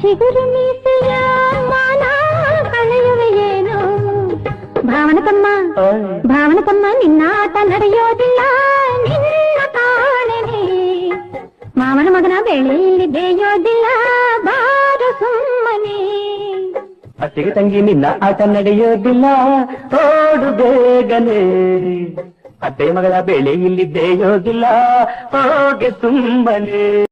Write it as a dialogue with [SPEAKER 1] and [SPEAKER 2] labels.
[SPEAKER 1] చిగురు ಕಳೆಯುವೆಯೇನು ಭಾವನಕಮ್ಮ ಭಾವನಕಮ್ಮ ನಿನ್ನಾಟ ನಡೆಯೋದಿಲ್ಲ ನಿನ್ನ ಕಾಣನೆ ಮಾವನ ಮಗನ ಬೆಳೆಯಲ್ಲಿ ಬೇಯೋದಿಲ್ಲ ಬಾರು ಸುಮ್ಮನೆ
[SPEAKER 2] ಅತ್ತಿಗೆ ತಂಗಿ ನಿನ್ನ ಆಟ ನಡೆಯೋದಿಲ್ಲ ಓಡು ಬೇಗನೆ ಅತ್ತೆ ಮಗಳ ಬೆಳೆ ಇಲ್ಲಿದ್ದೇ ಬೇಯೋದಿಲ್ಲ ಹೋಗೆ ತುಂಬನೆ